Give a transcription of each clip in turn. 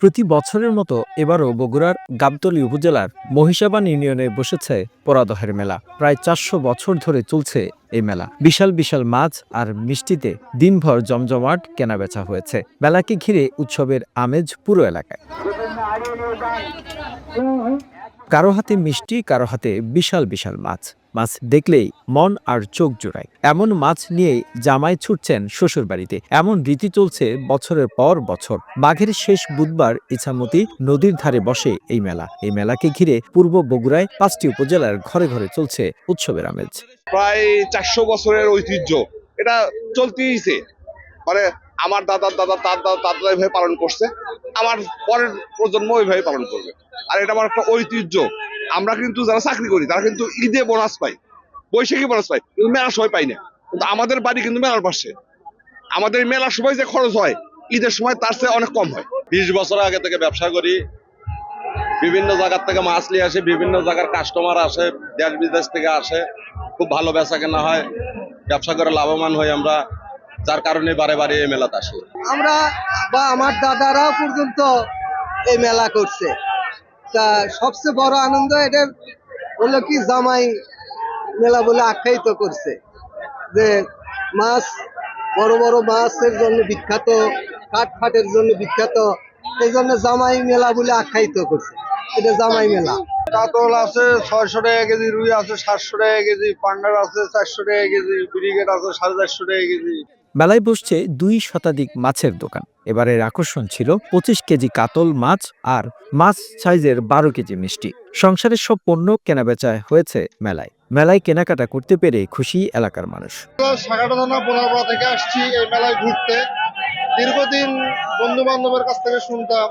প্রতি বছরের মতো এবারও বগুড়ার গাবতলী উপজেলার মহিষাবান ইউনিয়নে বসেছে পরাদহের মেলা। প্রায় চারশো বছর ধরে চলছে এই মেলা। বিশাল বিশাল মাছ আর মিষ্টিতে দিনভর জমজমাট কেনাবেচা হয়েছে। মেলাকে ঘিরে উৎসবের আমেজ পুরো এলাকায়। কারও হাতে মিষ্টি, কারও হাতে বিশাল বিশাল মাছ। মাছ দেখলেই মন আর চোখ জোড়ায়। এমন মাছ নিয়ে জামাই ছুটছেন শ্বশুর বাড়িতে এমন রীতি চলছে বছরের পর বছর। বাঘের শেষ বুধবার ইছামতি নদীর ধারে বসে এই মেলা। এই মেলাকে ঘিরে পূর্ব বগুড়ায় পাঁচটি উপজেলার ঘরে ঘরে চলছে উৎসবের আমেজ। প্রায় চারশো বছরের ঐতিহ্য। এটা চলতেইছে মানে আমার দাদার দাদা, তার দাদা তার দাদা পালন করছে। আমার পরের প্রজন্ম ওইভাবে পালন করবে। আর এটা আমার একটা ঐতিহ্য। আমরা কিন্তু যারা চাকরি করি তারা কিন্তু ঈদে বোনাস পাই বৈশাখী বোনাস পাই কিন্তু মেলার সময় পাই না। কিন্তু আমাদের বাড়ি কিন্তু মেলার পাশে। আমাদের মেলার সময় যে খরচ হয় ঈদের সময় তার চেয়ে অনেক কম হয়। বিশ বছর আগে থেকে ব্যবসা করি। বিভিন্ন জায়গার থেকে মাছ নিয়ে আসে বিভিন্ন জায়গার কাস্টমার আসে দেশ বিদেশ থেকে আসে। খুব ভালো বেচা কেনা হয় ব্যবসা করে লাভবান হই আমরা। যার কারণে বারে বারে এই মেলাতে আসি। আমরা বা আমার দাদারাও পর্যন্ত এই মেলা করছে। তা সবচেয়ে বড় আনন্দ এটা হলো কি জামাই মেলা বলে আখ্যায়িত করছে যে মাছ, বড় বড় মাছের জন্য বিখ্যাত, কাঠ ফাটের জন্য বিখ্যাত এই জন্য জামাই মেলা বলে আখ্যায়িত করছে। এটা জামাই মেলা। কাতল আছে ছয়শো টাকা কেজি রুই আছে সাতশো টাকা কেজি পান্ডার আছে চারশো টাকা কেজি ব্রিগেড আছে সাড়ে চারশো টাকা কেজি। মেলায় বসছে দুই শতাধিক মাছের দোকান। এবারের আকর্ষণ ছিল পঁচিশ কেজি কাতল মাছ আর মাছ সাইজের বারো কেজি মিষ্টি। সংসারের সব পণ্য কেনাবেচায় হয়েছে মেলায়। মেলায় কেনাকাটা করতে পেরে খুশি এলাকার মানুষ। সাগাটা থানা পোনারপাড়া থেকে আসছি এই মেলায় ঘুরতে। দীর্ঘদিন বন্ধু বান্ধবের কাছ থেকে শুনতাম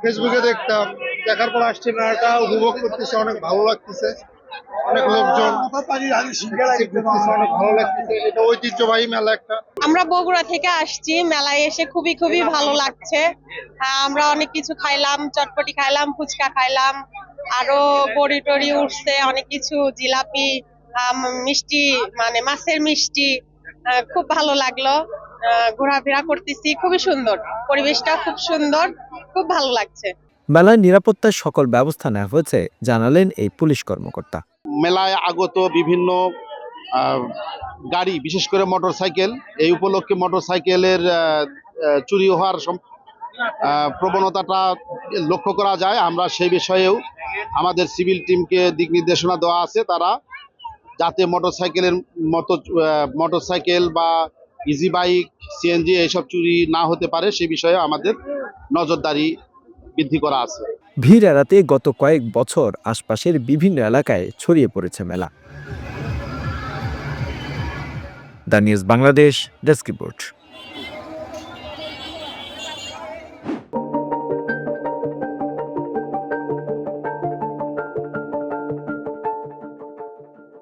ফেসবুকে দেখতাম। দেখার পর আসছি মেলাটা উপভোগ করতেছে অনেক ভালো লাগতেছে। অনেক লোকজন অনেক ভালো লাগতেছে। এটা ঐতিহ্যবাহী মেলা একটা। আমরা বগুড়া থেকে আসছি মেলায় এসে খুবই খুবই ভালো লাগছে। আহ, আমরা অনেক কিছু খাইলাম চটপটি খাইলাম ফুচকা খাইলাম আরও বড়ি টড়ি উঠছে অনেক কিছু জিলাপি মিষ্টি মানে মাছের মিষ্টি খুব ভালো লাগল। ঘোরাফেরা করতেছি খুবই সুন্দর পরিবেশটা খুব সুন্দর খুব ভালো লাগছে। মেলায় নিরাপত্তার সকল ব্যবস্থা নেওয়া হয়েছে জানালেন এই পুলিশ কর্মকর্তা। মেলায় আগত বিভিন্ন গাড়ি বিশেষ করে মোটরসাইকেল এই উপলক্ষে মোটরসাইকেলের আহ, আহ, চুরি হওয়ার প্রবণতাটা লক্ষ্য করা যায়। আমরা সেই বিষয়েও আমাদের সিভিল টিমকে দিক নির্দেশনা দেওয়া আছে। তারা যাতে মোটরসাইকেলের মতো আহ, মোটরসাইকেল বা ইজি বাইক সিএনজি এইসব চুরি না হতে পারে সে বিষয়ে আমাদের নজরদারি বৃদ্ধি করা আছে। ভিড় এড়াতে গত কয়েক বছর আশপাশের বিভিন্ন এলাকায় ছড়িয়ে পড়েছে মেলা। The news Bangladesh, desk report.